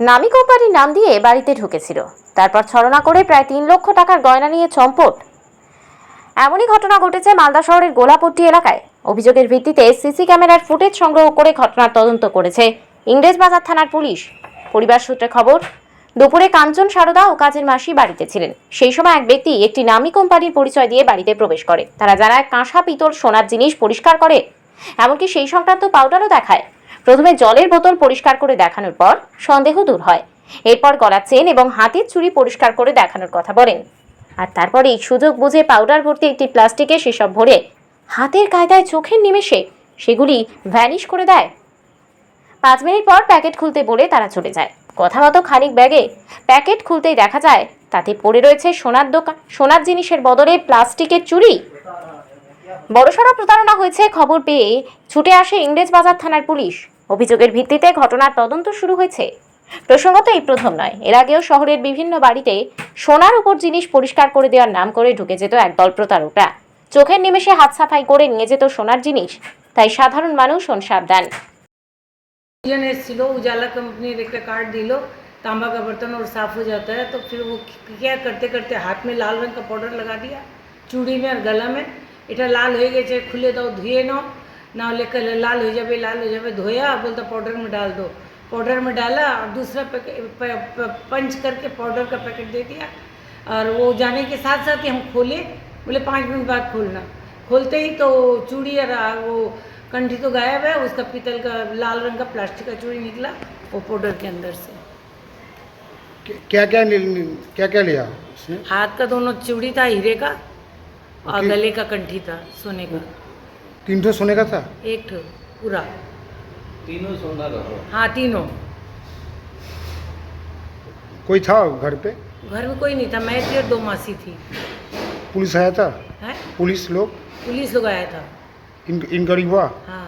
নামি কোম্পানির নাম দিয়ে বাড়িতে ঢুকেছিল। তারপর ছলনা করে প্রায় তিন লক্ষ টাকার গয়না নিয়ে চম্পট। এমনই ঘটনা ঘটেছে মালদা শহরের গোলাপট্টি এলাকায়। অভিযোগের ভিত্তিতে সিসি ক্যামেরার ফুটেজ সংগ্রহ করে ঘটনার তদন্ত করেছে ইংরেজবাজার থানার পুলিশ। পরিবার সূত্রে খবর, দুপুরে কাঞ্চন সারদা ও কাজের মাসি বাড়িতে ছিলেন। সেই সময় এক ব্যক্তি একটি নামি কোম্পানির পরিচয় দিয়ে বাড়িতে প্রবেশ করে। তারা জানায়, কাঁসা, পিতল, সোনার জিনিস পরিষ্কার করে, এমনকি সেই সংক্রান্ত পাউডারও দেখায়। প্রথমে জলের বোতল পরিষ্কার করে দেখানোর পর সন্দেহ দূর হয়। এরপর গলার চেন এবং হাতের চুড়ি পরিষ্কার করে দেখানোর কথা বলেন। আর তারপরেই সুযোগ বুঝে পাউডার ভর্তি একটি প্লাস্টিকে সেসব ভরে হাতের কায়দায় চোখের নিমেষে সেগুলি ভ্যানিশ করে দেয়। পাঁচ মিনিট পর প্যাকেট খুলতে বলে তারা চলে যায়। কথা মতো খানিক ব্যাগে প্যাকেট খুলতেই দেখা যায়, তাতে পড়ে রয়েছে সোনার দোকান, সোনার জিনিসের বদলে প্লাস্টিকের চুড়ি। বড়সড় প্রতারণা হয়েছে খবর পেয়ে ছুটে আসে ইংরেজবাজার থানার পুলিশ অভিযোগের ভিত্তিতে ঘটনার তদন্ত শুরু হয়েছে প্রসঙ্গত এই প্রথম নয় এর আগেও শহরের বিভিন্ন বাড়িতে সোনার উপর জিনিস পরিষ্কার করে দেওয়ার নাম করে ঢুকে যেত একদল প্রতারকরা চোখের নিমেষে হাত সাফাই করে নিয়ে যেত সোনার জিনিস তাই সাধারণ মানুষ হন সাবধান ओरिजिन एसलो उजाला कंपनी एक कार्ड दिलो तांबा का बर्तन और साफ हो जाता है तो फिर वो क्या करते करते हाथ में लाल रंग का पाउडर लगा दिया चूड़ी में और गला में এটা লাল হয়ে গেছে খুলে দাও ধুয়ে নাও না হলে कल लाल हो जाए लाल हो जाए धोया बोलता पाउडर में डाल दो पाउडर में डाला और दूसरा पैकेट पंच करके पाउडर का पैकेट दे दिया और वो जाने के साथ साथ ही हम खोले बोले पाँच मिनट बाद खोलना खोलते ही तो चूड़ी और आ, वो कंठी तो गायब है उसका पीतल का लाल रंग का प्लास्टिक का चूड़ी निकला वो पाउडर के अंदर से क्या क्या क्या क्या लिया उसने हाथ का दोनों चूड़ी था हीरे का और ओके। गले का कंठी था सोने का तीन ठो सोने का था एक ठो पूरा तीनों सोना रहो हाँ तीनों कोई था घर पे घर में कोई नहीं था मैं थी और दो मासी थी पुलिस आया था है पुलिस लोग पुलिस लोग आया था इन इंक्वायरी हुआ हाँ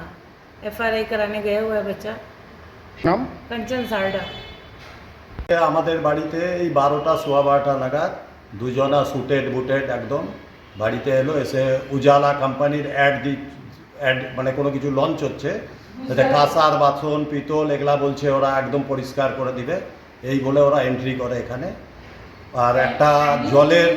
एफ कराने गया हुआ है बच्चा नाम कंचन सारडा আমাদের বাড়িতে এই বারোটা সোয়া বারোটা নাগাদ দুজনা সুটেড বুটেড একদম বাড়িতে এলো এসে উজালা কোম্পানির অ্যাড দি অ্যাড মানে কোনো কিছু লঞ্চ হচ্ছে। যাতে কাঁসার বাসন পিতল এগুলা বলছে ওরা একদম পরিষ্কার করে দিবে। এই বলে ওরা এন্ট্রি করে এখানে। আর একটা জলের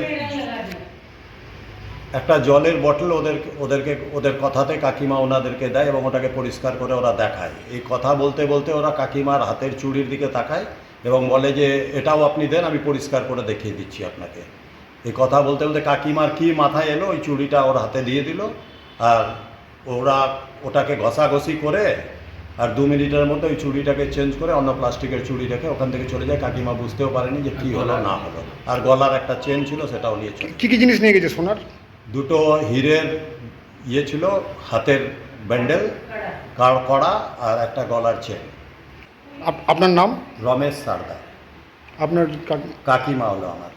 একটা জলের বটল ওদের ওদেরকে ওদের কথাতে কাকিমা ওনাদেরকে দেয় এবং ওটাকে পরিষ্কার করে ওরা দেখায়। এই কথা বলতে বলতে ওরা কাকিমার হাতের চুড়ির দিকে তাকায় এবং বলে যে এটাও আপনি দেন আমি পরিষ্কার করে দেখিয়ে দিচ্ছি আপনাকে। এই কথা বলতে বলতে কাকিমার কি মাথায় এলো? ওই চুড়িটা ওর হাতে দিয়ে দিল আর ওরা ওটাকে ঘষাঘষি করে আর দু মিনিটের মধ্যে ওই চুড়িটাকে চেঞ্জ করে অন্য প্লাস্টিকের চুড়ি রেখে ওখান থেকে চলে যায়। কাকিমা বুঝতেও পারেনি যে কী হলো না হলো। আর গলার একটা চেন ছিল সেটাও নিয়ে চলে। কি কি জিনিস নিয়ে গেছে সোনার? দুটো হীরের ইয়ে ছিল হাতের ব্যান্ডেল কড়া আর একটা গলার চেন আপনার নাম? রমেশ সারদা। আপনার কাকিমা হলো আমার।